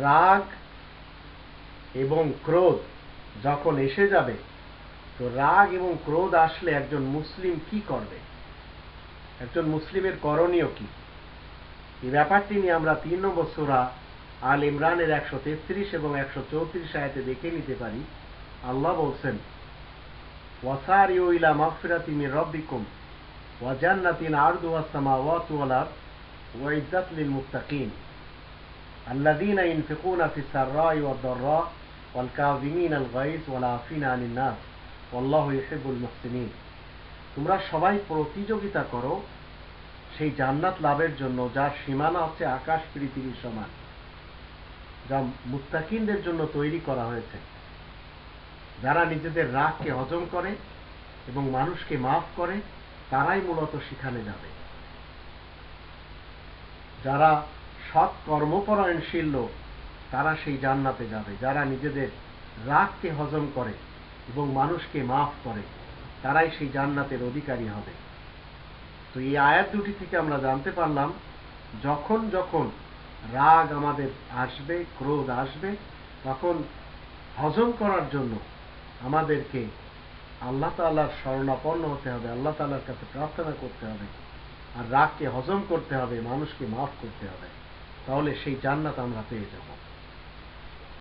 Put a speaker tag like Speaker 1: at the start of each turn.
Speaker 1: রাগ এবং ক্রোধ যখন এসে যাবে, তো রাগ এবং ক্রোধ আসলে একজন মুসলিম কি করবে? একজন মুসলিমের করণীয় কি? এই ব্যাপারটি নিয়ে আমরা তিন নম্বর সোরা আল ইমরানের একশো তেত্রিশ এবং একশো চৌত্রিশ আয়াতে দেখে নিতে পারি। আল্লাহ বলছেন ওয়াসারিউ ইলা মাগফিরাতি মির রাব্বিকুম ওয়া জান্নাতিন আরদুহা সামাওয়াতু ওয়াল আরদ ওয়া ইজ্জাত লিল মুত্তাকিন الذين ينفقون في السراء والضراء والكاظمين الغيظ والعافين عن الناس والله يحب المحسنين তোমরা সবাই প্রতিযোগিতা করো সেই জান্নাত লাভের জন্য যার সীমানা হচ্ছে আকাশ পৃথিবীর সমান যা মুত্তাকিনদের জন্য তৈরি করা হয়েছে যারা নিজেদের রাগকে হজম করে এবং মানুষকে মাফ করে, তারাই মূলত সেখানে যাবে। যারা সৎ কর্মপরায়ণশীল লোক, তারা সেই জান্নাতে যাবে। যারা নিজেদের রাগকে হজম করে এবং মানুষকে মাফ করে, তারাই সেই জান্নাতের অধিকারী হবে। তো এই আয়াত দুটি থেকে আমরা জানতে পারলাম, যখন যখন রাগ আমাদের আসবে, ক্রোধ আসবে, তখন হজম করার জন্য আমাদেরকে আল্লাহ তালার স্মরণাপন্ন হতে হবে, আল্লাহ তালার কাছে প্রার্থনা করতে হবে আর রাগকে হজম করতে হবে, মানুষকে মাফ করতে হবে। তাহলে সেই জান্নাত আমরা পেয়ে যাব।